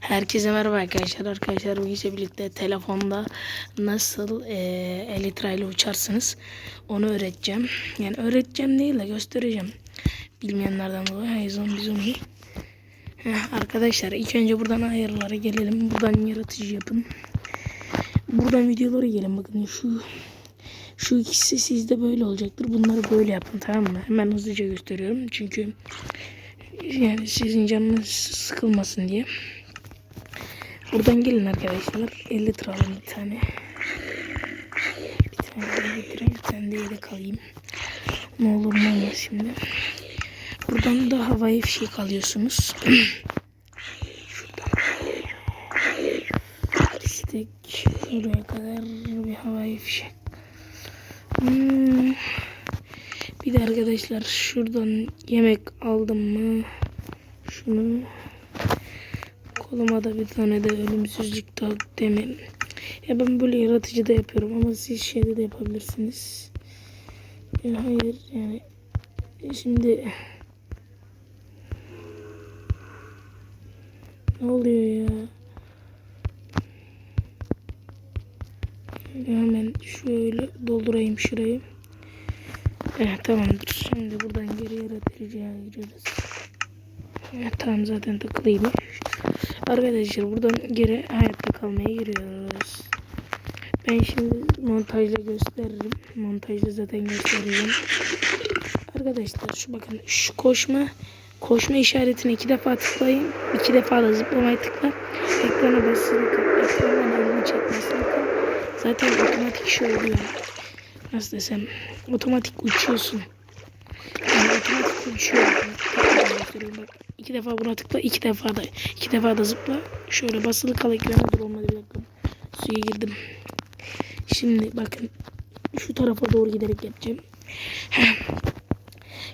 Herkese merhaba arkadaşlar. Arkadaşlar bugün size birlikte telefonda nasıl e, Elytra ile uçarsınız onu öğreteceğim. Yani öğreteceğim değil de göstereceğim. Bilmeyenlerden dolayı Hayzon Bizon'u. Heh, Arkadaşlar ilk önce buradan ayarlara gelelim. Buradan yaratıcı yapın. Buradan videolara gelin. Bakın şu şu ikisi sizde böyle olacaktır. Bunları böyle yapın tamam mı? Hemen hızlıca gösteriyorum. Çünkü yani sizin canınız sıkılmasın diye. Buradan gelin arkadaşlar. 50 litre alın bir tane. Bir tane daha getireyim. Bir tane de yedek alayım. Ne olur ne olmaz şimdi. Buradan da havai fişek alıyorsunuz. İstek buraya kadar bir havai fişek. Hmm. Bir de arkadaşlar şuradan yemek aldım mı? Şunu koluma da bir tane de ölümsüzlük tak demin. Ya ben böyle yaratıcı da yapıyorum ama siz şeyde de yapabilirsiniz. Ya hayır yani şimdi ne oluyor ya? Hemen şöyle doldurayım şurayı. Evet tamamdır. Şimdi buradan geri yaratıcıya giriyoruz. Evet, tamam zaten takılıymış. Arkadaşlar buradan geri hayatta kalmaya giriyoruz. Ben şimdi montajla gösteririm. Montajda zaten göstereceğim. Arkadaşlar şu bakın şu koşma koşma işaretini iki defa tıklayın. iki defa da zıplamayı tıkla. Ekrana basılı kal. Ekrandan elini. Zaten otomatik şey oluyor. Nasıl desem otomatik uçuyorsun. Yani otomatik uçuyor. Göstereyim bak. İki defa buna tıkla, iki defa da iki defa da zıpla. Şöyle basılı kal ekrana dur olmadı bir dakika. Suya girdim. Şimdi bakın şu tarafa doğru giderek yapacağım.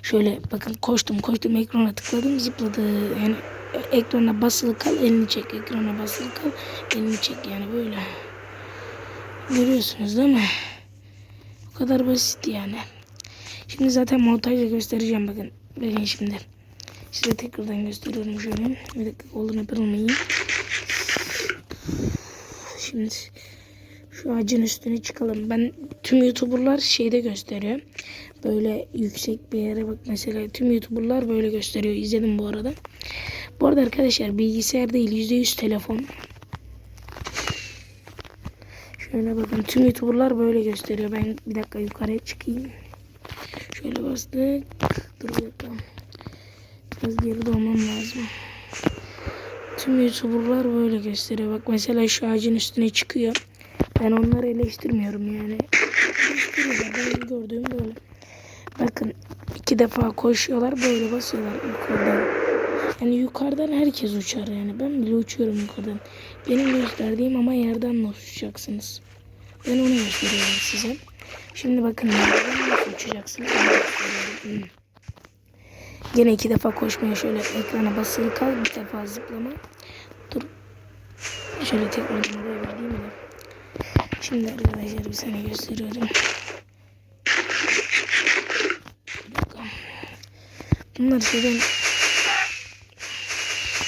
Şöyle bakın koştum koştum ekrana tıkladım zıpladı. Yani ekrana basılı kal elini çek. Ekrana basılı kal elini çek yani böyle. Görüyorsunuz değil mi? Bu kadar basit yani. Şimdi zaten montajla göstereceğim bakın. Bakın şimdi. Size tekrardan gösteriyorum şöyle. Bir dakika olduğunu kırılmayayım. Şimdi şu ağacın üstüne çıkalım. Ben tüm youtuberlar şeyde gösteriyor. Böyle yüksek bir yere bak mesela tüm youtuberlar böyle gösteriyor. İzledim bu arada. Bu arada arkadaşlar bilgisayar değil %100 telefon. Şöyle bakın tüm youtuberlar böyle gösteriyor. Ben bir dakika yukarıya çıkayım. Şöyle bastık. Dur dakika. Biraz geri doğmam lazım. Tüm youtuberlar böyle gösteriyor. Bak mesela şu ağacın üstüne çıkıyor. Ben onları eleştirmiyorum yani. Ben gördüğüm böyle. Bakın iki defa koşuyorlar böyle basıyorlar yukarıdan. Yani yukarıdan herkes uçar yani. Ben bile uçuyorum yukarıdan. Benim gösterdiğim ama yerden nasıl uçacaksınız. Ben onu gösteriyorum size. Şimdi bakın yerden nasıl uçacaksınız. Yine iki defa koşmaya şöyle ekrana basılı kal. Bir defa zıplama. Dur. Şöyle tekrar oraya vereyim mi? Şimdi arkadaşlar bir sene gösteriyorum. Bunlar şeyden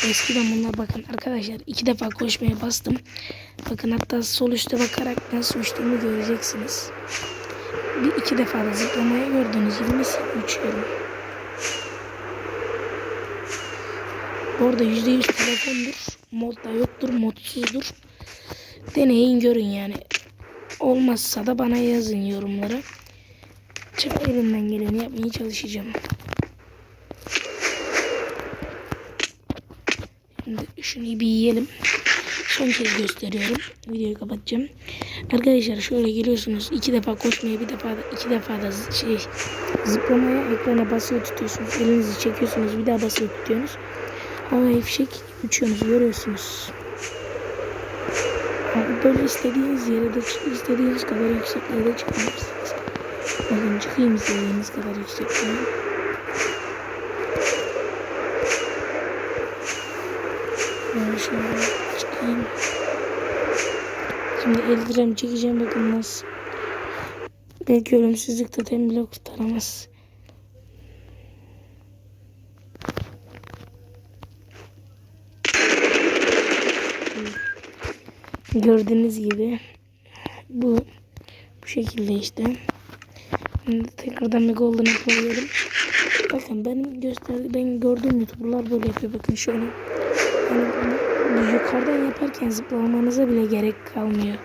Eskiden bunlar bakın arkadaşlar iki defa koşmaya bastım. Bakın hatta sol üstte bakarak nasıl uçtuğumu göreceksiniz. Bir iki defa da zıplamaya gördüğünüz gibi nasıl uçuyorum. Bu arada %100 telefondur. Modda yoktur, modsuzdur. Deneyin görün yani. Olmazsa da bana yazın yorumlara. Çok elimden geleni yapmaya çalışacağım. Şimdi şunu bir yiyelim. Son kez gösteriyorum. Videoyu kapatacağım. Arkadaşlar şöyle geliyorsunuz. iki defa koşmaya bir defa da iki defa da şey zıplamaya ekrana basılı tutuyorsunuz. Elinizi çekiyorsunuz. Bir daha basılı tutuyorsunuz. Havai fişek uçuyorsunuz. Görüyorsunuz. Yani böyle istediğiniz yere de istediğiniz kadar yüksekliğe de çıkabilirsiniz. Bakın çıkayım istediğiniz kadar yüksekliğe. Ben şöyle çıkayım. Şimdi eldiren çekeceğim bakın nasıl. Belki ölümsüzlük totem bile kurtaramaz. Gördüğünüz gibi bu bu şekilde işte. Şimdi tekrardan bir golden apple alıyorum. Bakın benim gösterdi ben gördüğüm youtuberlar böyle yapıyor bakın şöyle. Yani yukarıdan yaparken zıplamanıza bile gerek kalmıyor.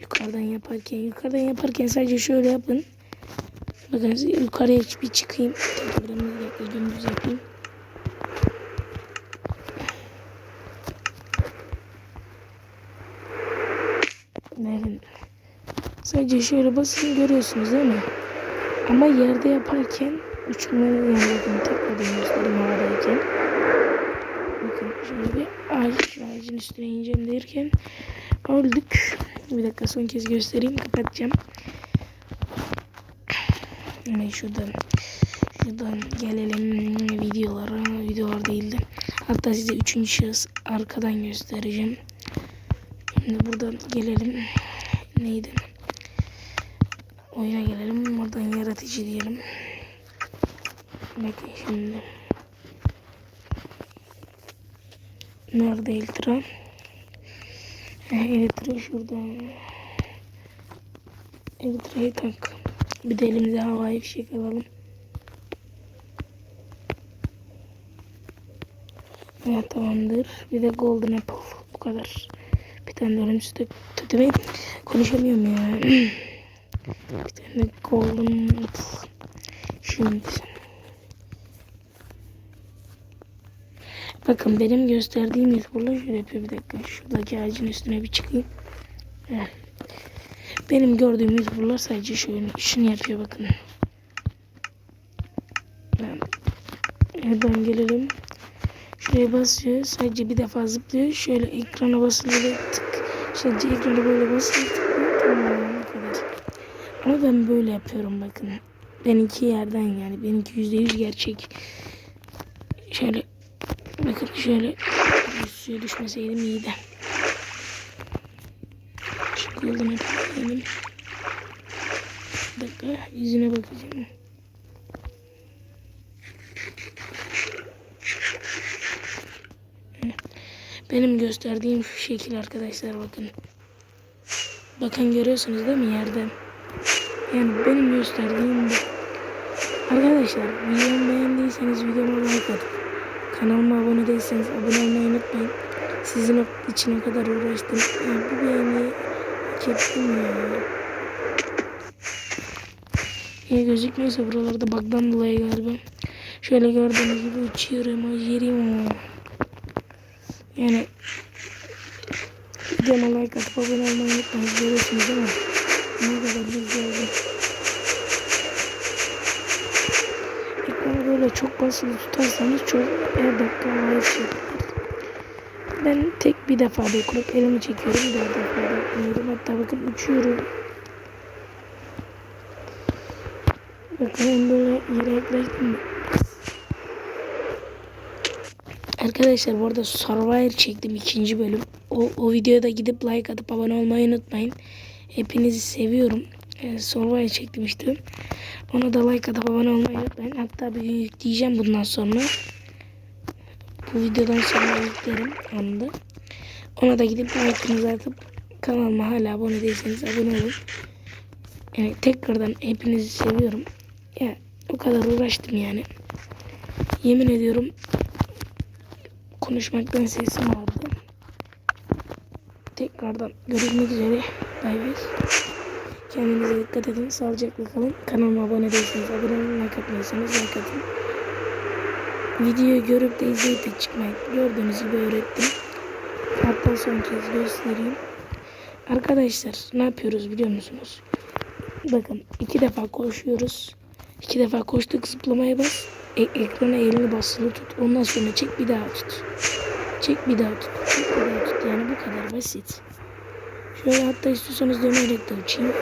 Yukarıdan yaparken yukarıdan yaparken sadece şöyle yapın. Bakın yukarıya bir çıkayım. Tekrardan bir dümdüz yapayım. Bakın. Sadece şöyle basın görüyorsunuz değil mi? Ama yerde yaparken uçurmanız yani bakın tekrardan göstereyim havadayken. Bakın şöyle bir ağaç, ağacın üstüne ineceğim derken öldük. Bir dakika son kez göstereyim kapatacağım. Hemen şuradan şuradan gelelim videolara. Videolar değildi. Hatta size üçüncü şahıs arkadan göstereceğim. Şimdi buradan gelelim. Neydi? Oyuna gelelim. Oradan yaratıcı diyelim. Bakın şimdi. Nerede Eltra? Eltra şurada. Eltra'yı tak. Bir de elimize havai fişek alalım. Evet tamamdır. Bir de golden apple. Bu kadar. Bir tane de ölümsüz tütüme konuşamıyorum ya. bir tane de golden. Şimdi. Bakın benim gösterdiğim YouTuber'la şöyle yapıyor bir dakika. Şuradaki ağacın üstüne bir çıkayım. Benim gördüğüm YouTuber'lar sadece şöyle şunu yapıyor bakın. Buradan gelelim. Şuraya basıyor. Sadece bir defa zıplıyor. Şöyle ekrana basılı tık. Sadece ekrana böyle basılı. Tamam. Ama ben böyle yapıyorum bakın. Benimki yerden yani. Benimki yüzde yüz gerçek. Şöyle bakın şöyle suya düşmeseydim iyiydi. Şu golden yapayım. Bir dakika yüzüne bakacağım. Benim gösterdiğim şekil arkadaşlar bakın. Bakın görüyorsunuz değil mi yerden? Yani benim gösterdiğim bu. Arkadaşlar videomu beğendiyseniz videoma like atıp kanalıma abone değilseniz abone olmayı unutmayın. Sizin için o kadar uğraştım. Yani bu beğeniyi hak ettim ya. İyi gözükmüyorsa buralarda bug'dan dolayı galiba. Şöyle gördüğünüz gibi uçuyorum. Yerim o. Yani videoma like atıp abone olmayı unutmayın. Görüyorsunuz değil mi? Ne kadar güzel oldu. Ekranı böyle çok basılı tutarsanız çok her dakika havaya fişekler. Ben tek bir defa dokunup elimi çekiyorum. Daha defa dokunuyorum. Hatta bakın uçuyorum. Bakın böyle yere yaklaştım. Arkadaşlar bu arada Survivor çektim ikinci bölüm. O, o videoda gidip like atıp abone olmayı unutmayın. Hepinizi seviyorum. Ee, Survivor çektim işte. Ona da like atıp abone olmayı unutmayın. Hatta bir gün yükleyeceğim bundan sonra. Bu videodan sonra yüklerim anında. Ona da gidip like'ınızı atıp kanalıma hala abone değilseniz abone olun. Yani tekrardan hepinizi seviyorum. Ya o kadar uğraştım yani. Yemin ediyorum konuşmaktan sesim ağrıdı. Tekrardan görüşmek üzere. Bay. Kendinize dikkat edin. Sağlıcakla kalın. Kanalıma abone değilseniz abone olun. Like atmıyorsanız like atın. Videoyu görüp de izleyip de çıkmayın. Gördüğünüz gibi öğrettim. Hatta son kez göstereyim. Arkadaşlar ne yapıyoruz biliyor musunuz? Bakın iki defa koşuyoruz. İki defa koştuk zıplamaya bas. E ekrana elini basılı tut. Ondan sonra çek bir daha tut. Çek bir daha tut. Çek bir daha tut. Yani bu kadar basit. Şöyle hatta istiyorsanız dönerek de uçayım.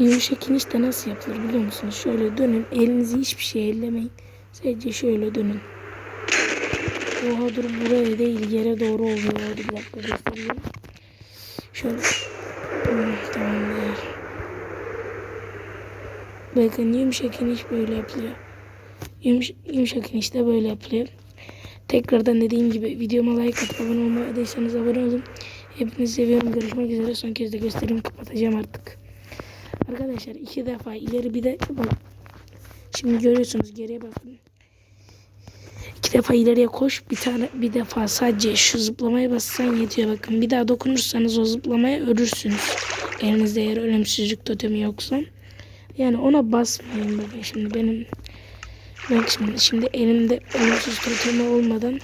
Yumuşak iniş de nasıl yapılır biliyor musunuz? Şöyle dönün. Elinizi hiçbir şey ellemeyin. Sadece şöyle dönün. Oha dur buraya değil yere doğru oluyor. Bir dakika göstereyim. Şöyle. Hmm, tamamdır. Bakın yumuşak iniş böyle yapılıyor. Yumuş, yumuşak iniş de böyle yapılıyor. Tekrardan dediğim gibi videoma like atıp abone olmadıysanız abone olun. Hepinizi seviyorum. Görüşmek üzere. Son kez de göstereyim. Kapatacağım artık. Arkadaşlar iki defa ileri bir de bak. Şimdi görüyorsunuz geriye bakın. İki defa ileriye koş. Bir tane bir defa sadece şu zıplamaya bassan yetiyor bakın. Bir daha dokunursanız o zıplamaya ölürsünüz. Elinizde eğer ölümsüzlük totemi yoksa. Yani ona basmayın bakın şimdi benim Bak şimdi, şimdi elimde ölümsüz totemi olmadan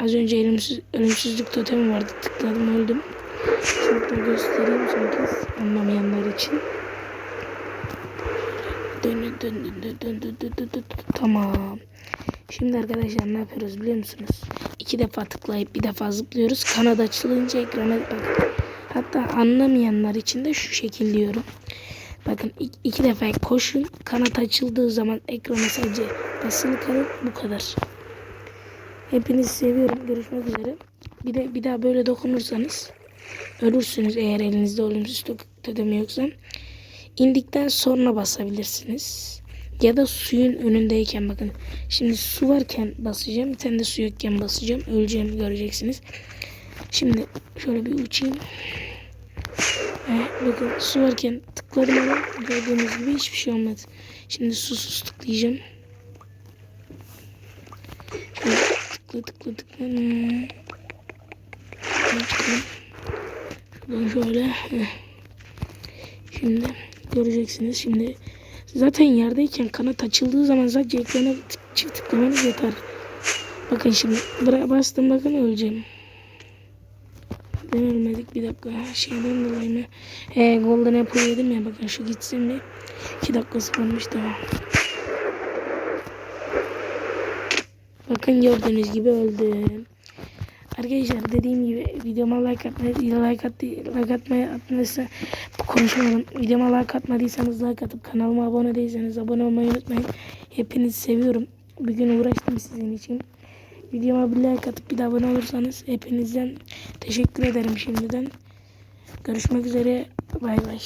az önce ölümsüz, ölümsüzlük totemi vardı. Tıkladım öldüm. Şurada göstereyim kez anlamayanlar için. Dön dön dön dön dön dön dön dön. Tamam. Şimdi arkadaşlar ne yapıyoruz biliyor musunuz? İki defa tıklayıp bir defa zıplıyoruz. Kanat açılınca ekrana bakın. Hatta anlamayanlar için de şu şekil diyorum. Bakın iki, iki defa koşun. Kanat açıldığı zaman ekrana sadece basılı kalın. Bu kadar. Hepinizi seviyorum. Görüşmek üzere. Bir de bir daha böyle dokunursanız ölürsünüz eğer elinizde ölümsüz totemi yoksa. İndikten sonra basabilirsiniz. Ya da suyun önündeyken bakın. Şimdi su varken basacağım. Bir tane de su yokken basacağım. Öleceğimi göreceksiniz. Şimdi şöyle bir uçayım. Eh, bakın su varken tıkladım ama gördüğünüz gibi hiçbir şey olmadı. Şimdi susuz tıklayacağım. Tıkla tıkla tıkla. Şuradan şöyle. Şimdi göreceksiniz. Şimdi zaten yerdeyken kanat açıldığı zaman sadece ekrana çift tıklamanız yeter. Bakın şimdi buraya bastım bakın öleceğim. Neden ölmedik bir dakika şeyden dolayı mı? He golden apple yedim ya bakın şu gitsin mi? 2 dakikası kalmış tamam. Bakın gördüğünüz gibi öldüm. Arkadaşlar dediğim gibi videoma like atmayı, like, attı, like atmayı atmadıysa konuşmadım. Videoma like atmadıysanız like atıp kanalıma abone değilseniz abone olmayı unutmayın. Hepinizi seviyorum. Bugün uğraştım sizin için. Videoma bir like atıp bir de abone olursanız hepinizden teşekkür ederim şimdiden. Görüşmek üzere. Bay bay.